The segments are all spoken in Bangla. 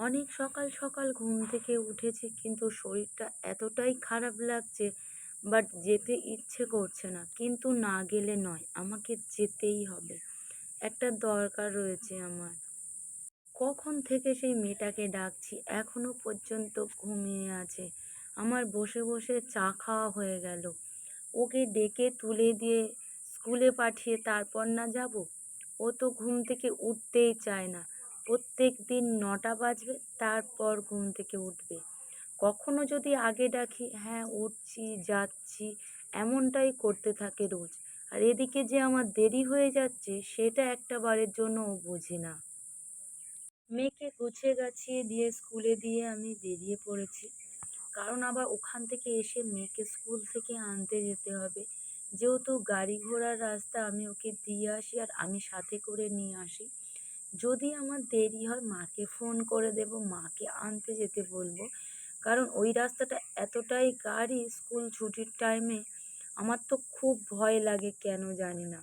অনেক সকাল সকাল ঘুম থেকে উঠেছি কিন্তু শরীরটা এতটাই খারাপ লাগছে বাট যেতে ইচ্ছে করছে না। কিন্তু না গেলে নয়, আমাকে যেতেই হবে। একটা দরকার রয়েছে আমার। কখন থেকে সেই মেয়েটাকে ডাকছি? এখনও পর্যন্ত ঘুমিয়ে আছে। আমার বসে বসে চা খাওয়া হয়ে গেল। ওকে ডেকে তুলে দিয়ে স্কুলে পাঠিয়ে তারপর না যাব? ও তো ঘুম থেকে উঠতেই চায় না। প্রত্যেক দিন নটা বাজবে, তারপর ঘুম থেকে উঠবে। কখনো যদি আগে ডাকি হ্যাঁ উঠছি, যাচ্ছি, এমনটাই করতে থাকে রোজ। আর এদিকে যে আমার দেরি হয়ে যাচ্ছে, সেটা একটা বারের জন্য ও বোঝে না। মেয়েকে গুছিয়ে গাছিয়ে দিয়ে স্কুলে দিয়ে আমি বেরিয়ে পড়েছি। কারণ আবার ওখান থেকে এসে মেয়েকে স্কুল থেকে আনতে যেতে হবে। যেহেতু গাড়ি ঘোড়ার রাস্তা আমি ওকে দিয়ে আসি আর আমি সাথে করে নিয়ে আসি যদি আমার দেরি হয় মাকে ফোন করে দেবো, মাকে আনতে যেতে বলব। কারণ ওই রাস্তাটা এতটাই গাড়ি স্কুল ছুটির টাইমে আমার তো খুব ভয় লাগে কেন জানি না।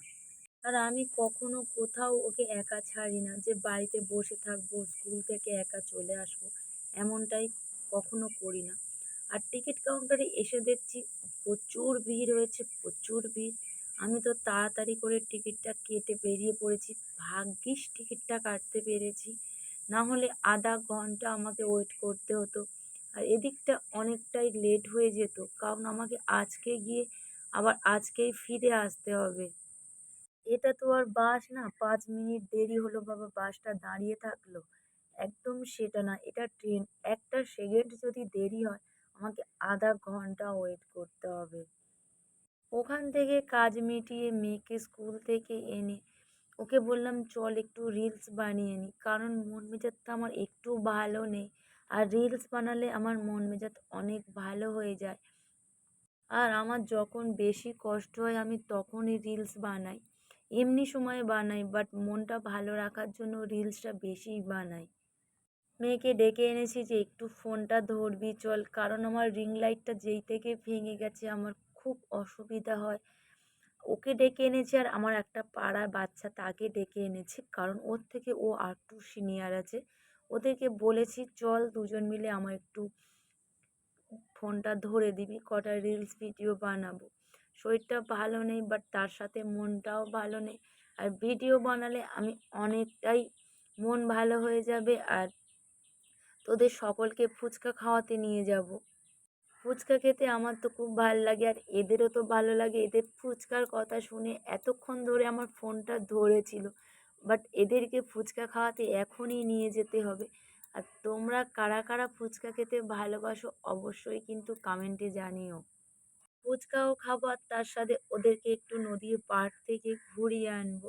আর আমি কখনো কোথাও ওকে একা ছাড়ি না যে বাড়িতে বসে থাকব স্কুল থেকে একা চলে আসব, এমনটাই কখনো করি না। আর টিকিট কাউন্টারে এসে দেখছি প্রচুর ভিড় হয়েছে, প্রচুর ভিড়। আমি তো তাড়াতাড়ি করে টিকিটটা কেটে বেরিয়ে পড়েছি। ভাগ্যিস টিকিটটা কাটতে পেরেছি। না হলে আধা ঘণ্টা আমাকে ওয়েট করতে হতো। আর এদিকটা অনেকটাই লেট হয়ে যেত। কারণ আমাকে আজকে গিয়ে আবার আজকেই ফিরে আসতে হবে। এটা তো আর বাস না। পাঁচ মিনিট দেরি হলো বাবা। বাসটা দাঁড়িয়ে থাকল। একদম সেটা না। এটা ট্রেন। একটা সেকেন্ড যদি দেরি হয়, আমাকে আধা ঘণ্টা ওয়েট করতে হবে। ওখান থেকে কাজ মিটিয়ে মেয়েকে স্কুল থেকে এনে ওকে বললাম, চল একটু রিলস বানিয়ে নিই কারণ মন মেজাজটা আমার একটু ভালো নেই। আর রিলস বানালে আমার মন মেজাজ অনেক ভালো হয়ে যায়। আর আমার যখন বেশি কষ্ট হয়, আমি তখনই রিলস বানাই। এমনি সময় বানাই বাট মনটা ভালো রাখার জন্য রিলসটা বেশিই বানাই। মেয়েকে ডেকে এনেছি যে, একটু ফোনটা ধরবি, চল। কারণ আমার রিং লাইটটা যেই থেকে ভেঙে গেছে, আমার খুব অসুবিধা হয়। ওকে ডেকে এনেছি আর আমার একটা পাড়ার বাচ্চা তাকে ডেকে এনেছি কারণ ওর থেকে ও একটু সিনিয়র আছে। ওদেরকে বলেছি, চল দুজন মিলে আমার একটু ফোনটা ধরে দিবি, কটা রিলস ভিডিও বানাবো। শরীরটা ভালো নেই বাট তার সাথে মনটাও ভালো নেই। আর ভিডিও বানালে আমি অনেকটাই মন ভালো হয়ে যাবে আর তোদের সকলকে ফুচকা খাওয়াতে নিয়ে যাব। ফুচকা খেতে আমার তো খুব ভালো লাগে আর এদেরও তো ভালো লাগে। এদের ফুচকার কথা শুনে এতক্ষণ ধরে আমার ফোনটা ধরেছিল। বাট এদেরকে ফুচকা খাওয়াতে এখনই নিয়ে যেতে হবে। আর তোমরা কারা কারা ফুচকা খেতে ভালোবাসো অবশ্যই কিন্তু কমেন্টে জানিও। ফুচকাও খাব আর তার সাথে ওদেরকে একটু নদীর পাড় থেকে ঘুরিয়ে আনব।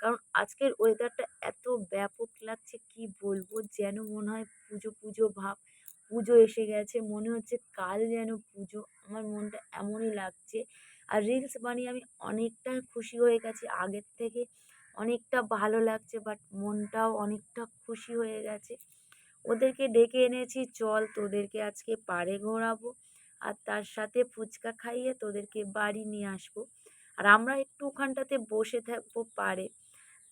কারণ আজকের ওয়েদারটা এত ব্যাপক লাগছে, কি বলব? যেন মনে হয় পুজো পুজো ভাব। পুজো এসে গেছে। মনে হচ্ছে কাল যেন পুজো। আমার মনটা এমনই লাগছে। আর রিলস বানিয়ে আমি অনেকটা খুশি হয়ে গেছি। আগের থেকে অনেকটা ভালো লাগছে বাট মনটাও অনেকটা খুশি হয়ে গেছে। ওদেরকে ডেকে এনেছি, চল তোদেরকে আজকে পাড়ে ঘোরাবো আর তার সাথে ফুচকা খাইয়ে তোদেরকে বাড়ি নিয়ে আসব। আর আমরা একটু ওখানটাতে বসে থাকব পাড়ে।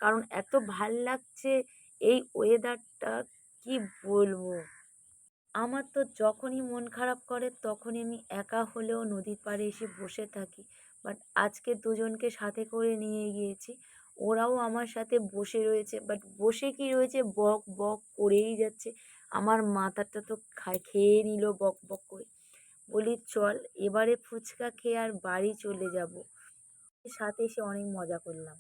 কারণ এত ভালো লাগছে এই ওয়েদারটা কি বলব? আমার তো যখনই মন খারাপ করে তখনই আমি একা হলেও নদীর পাড়ে এসে বসে থাকি। বাট আজকে দুজনকে সাথে করে নিয়ে গিয়েছি। ওরাও আমার সাথে বসে রয়েছে। বাট বসে কি রয়েছে? বক বক করেই যাচ্ছে। আমার মাথাটা তো খেয়ে নিল বক বক করে। বলি, চল, এবারে ফুচকা খেয়ে আর বাড়ি চলে যাব। সাথে এসে অনেক মজা করলাম।